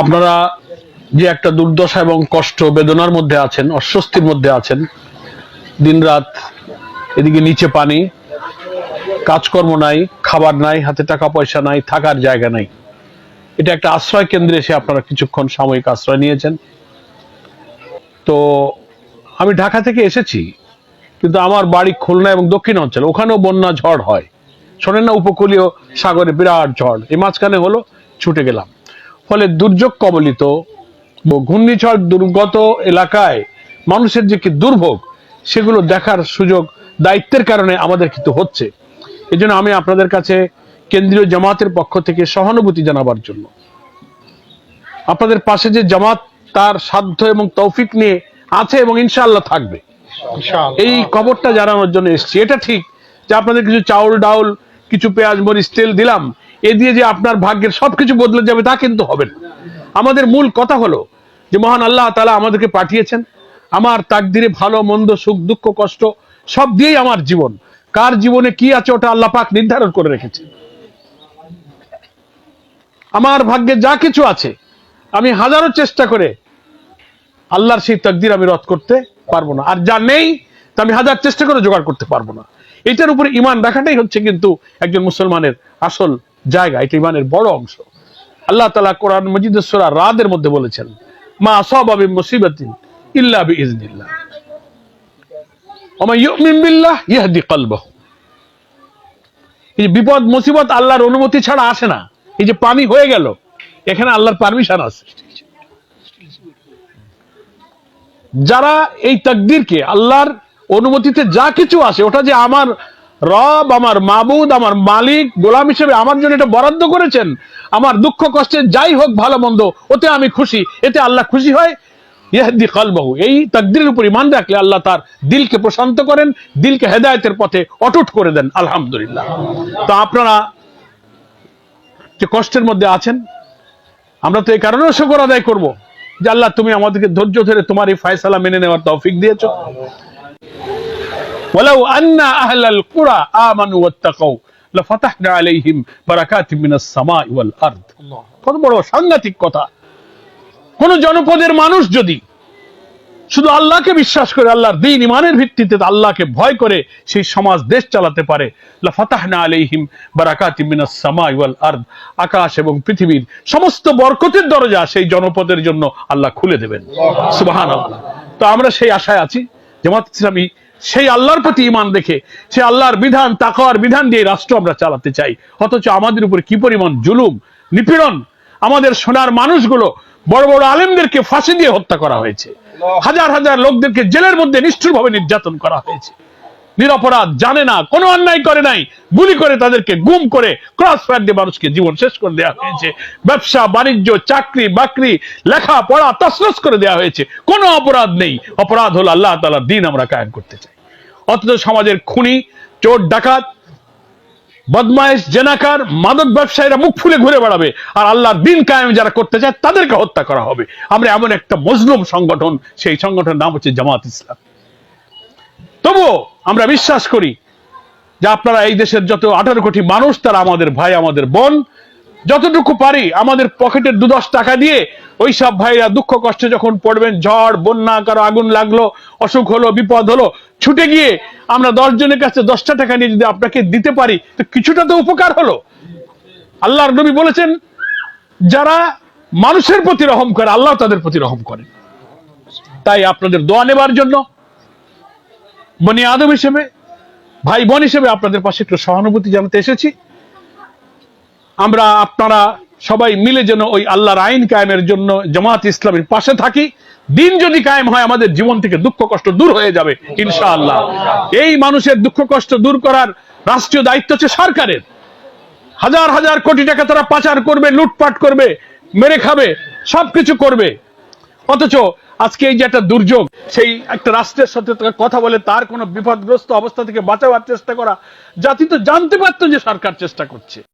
আপনারা যে একটা দুর্দশা এবং কষ্ট বেদনার মধ্যে আছেন, অস্বস্তির মধ্যে আছেন, দিনরাত এদিকে নিচে পানি, কাজকর্ম নাই, খাবার নাই, হাতে টাকা পয়সা নাই, থাকার জায়গা নাই। এটা একটা আশ্রয় কেন্দ্রে এসে আপনারা কিছুক্ষণ সাময়িক আশ্রয় নিয়েছেন। তো আমি ঢাকা থেকে এসেছি, কিন্তু আমার বাড়ি খুলনা এবং দক্ষিণ অঞ্চল, ওখানেও বন্যা ঝড় হয়। শোনেন না উপকূলীয় সাগরে বিরাট ঝড়, এই মাঝখানে হলো ছুটে গেলাম। ফলে দুর্যোগ কবলিত ঘূর্ণিঝড় দুর্গত এলাকায় মানুষের যে কি দুর্ভোগ সেগুলো দেখার সুযোগ দায়িত্বের কারণে আমাদের কিন্তু হচ্ছে। এই জন্য আমি আপনাদের কাছে কেন্দ্রীয় জামাতের পক্ষ থেকে সহানুভূতি জানাবার জন্য। আপনাদের পাশে যে জামাত তার সাধ্য এবং তৌফিক নিয়ে আছে এবং ইনশাআল্লাহ থাকবে। এই খবরটা জানানোর জন্য এসেছি। এটা ঠিক যে আপনাদের কিছু চাউল ডাউল কিছু পেঁয়াজ মরিচ তেল দিলাম এ দিয়ে যে আপনার ভাগ্যের সবকিছু বদলে যাবে, তা কিন্তু হবে না। আমাদের মূল কথা হলো যে মহান আল্লাহ তালা আমাদেরকে পাঠিয়েছেন। আমার তাকদিরে ভালো, মন্দ, সুখ, দুঃখ, কষ্ট সব দিয়েই আমার জীবন। কার জীবনে কি আছে ওটা আল্লাহ পাক নির্ধারণ করে রেখেছে আমার ভাগ্যে যা কিছু আছে, আমি হাজারো চেষ্টা করে আল্লাহর সেই তকদির আমি রদ করতে পারব না। আর যা নেই, তা আমি হাজার চেষ্টা করে জোগাড় করতে পারব না। এটার উপরে ইমান রাখাটাই হচ্ছে কিন্তু একজন মুসলমানের আসল জায়গা, এটা ইমানের বড় অংশ। আল্লাহ তালা কোরআন মজিদ সুরা রাদের মধ্যে বলেছেন, মা সব আবি মুসিবাতিন ইল্লা বি ইজনিল্লাহ ওমা ইউমিন বিল্লাহ ইয়াহদি কলবাহু। এই বিপদ, মুসিবত আল্লাহর অনুমতি ছাড়া আসে না। এই যে পানি হয়ে গেল, এখানে আল্লাহর পারমিশন আছে। যারা এই তাকদিরকে আল্লাহর অনুমতিতে যা কিছু আসে, ওটা যে আমার রব আমার মাবুদ, আমার মালিক, গোলাম হিসেবে আমার জন্য এটা বরাদ্দ করেছেন। আমার দুঃখ, কষ্টে যাই হোক ভালো মন্দ, ওতে আমি খুশি, এতে আল্লাহ খুশি হয়। ইহাদি কলবাহু এই তাকদিরের উপর ইমান রাখলে আল্লাহ তার দিলকে প্রশান্ত করেন, দিলকে হেদায়েতের পথে অটুট করে দেন, আলহামদুলিল্লাহ। তো আপনারা যে কষ্টের মধ্যে আছেন, আমরা তো এই কারণেও শুকর আদায় করব যে আল্লাহ তুমি আমাদেরকে ধৈর্য ধরে তোমার এই ফায়সালা মেনে নেওয়ার তৌফিক দিয়েছ। ولو أن أهل القرى آمنوا واتقوا لفتحنا عليهم بركات من السماء والأرض কত বড় সাংঘাতিক কথা কোন জনপদের মানুষ যদি শুধু আল্লাহকে বিশ্বাস করে আল্লাহর দিন ইমানের ভিত্তিতে আল্লাহকে ভয় করে সেই সমাজ দেশ চালাতে পারে লাফাতাহনা আলাইহিম বারাকাতিম মিনাস সামাই ওয়াল আরদ আকাশ এবং পৃথিবীর সমস্ত বরকতের দরজা সেই জনপদের জন্য আল্লাহ খুলে দেবেন সুবহানাল্লাহ তো আমরা সেই আশায় আছি জামাত ইসলামী সেই আল্লাহর প্রতি ইমান দেখে সে আল্লাহর বিধান তাকওয়ার বিধান দিয়ে রাষ্ট্র আমরা চালাতে চাই। অথচ আমাদের উপর কি পরিমাণ জুলুম নিপীড়ন আমাদের সোনার মানুষগুলো বড় বড় আলেমদেরকে ফাঁসি দিয়ে হত্যা করা হয়েছে। হাজার হাজার লোকদেরকে জেলের মধ্যে নিষ্ঠুরভাবে নির্যাতন করা হয়েছে। নিরপরাধ, জানে না, কোনো অন্যায় করে নাই, গুলি করে তাদেরকে, গুম করে ক্রস ফায়ার দিয়ে মানুষকে জীবন শেষ করে দেওয়া হয়েছে। ব্যবসা, বাণিজ্য, চাকরি, বাকরি লেখা পড়া তসলস করে দেওয়া হয়েছে। কোনো অপরাধ নেই। অপরাধ হলো আল্লাহ তালার দিন আমরা কায়েম করতে চাই। অথচ সমাজের খুনি, চোর, ডাকাত বদমাইশ জেনাকার, মাদক ব্যবসায়ীরা মুখ ফুলে ঘুরে বেড়াবে। আর আল্লাহর দিন কায়েম যারা করতে চায়, তাদেরকে হত্যা করা হবে। আমরা এমন একটা মজলুম সংগঠন, সেই সংগঠনের নাম হচ্ছে জামাত ইসলাম। তবুও আমরা বিশ্বাস করি যে আপনারা এই দেশের যত আঠারো কোটি মানুষ, তারা আমাদের ভাই, আমাদের বোন, যতটুকু পারি আমাদের পকেটের দু দশ টাকা দিয়ে ওই সব ভাইরা দুঃখ কষ্টে যখন পড়বেন, ঝড়, বন্যা, কারও আগুন লাগল, অসুখ হলো, বিপদ হলো, ছুটে গিয়ে আমরা দশ জনের কাছে দশটা টাকা নিয়ে যদি আপনাকে দিতে পারি, তো কিছুটা তো উপকার হলো। আল্লাহর নবী বলেছেন, যারা মানুষের প্রতি রহম করে, আল্লাহ তাদের প্রতি রহম করেন। তাই আপনাদের দোয়া নেবার জন্য বনি আদম হিসেবে, ভাই বোন হিসেবে আপনাদের পাশে একটু সহানুভূতি জানাতে এসেছি। আমরা আপনারা সবাই মিলে যেন ওই আল্লাহর আইন কায়েমের জন্য জামাত ইসলামের পাশে থাকি। দিন যদি কায়েম হয়, আমাদের জীবন থেকে দুঃখ কষ্ট দূর হয়ে যাবে, ইনশাআল্লাহ। এই মানুষের দুঃখ কষ্ট দূর করার রাষ্ট্রীয় দায়িত্ব হচ্ছে সরকারের। হাজার হাজার কোটি টাকা তারা পাচার করবে, লুটপাট করবে, মেরে খাবে, সবকিছু করবে। অথচ আজকে এই যে একটা দুর্যোগ, সেই একটা রাষ্ট্রের সাথে কথা বলে তার কোনো বিপদগ্রস্ত অবস্থা থেকে বাঁচাবার চেষ্টা করা, জাতি তো জানতে পারতো যে সরকার চেষ্টা করছে।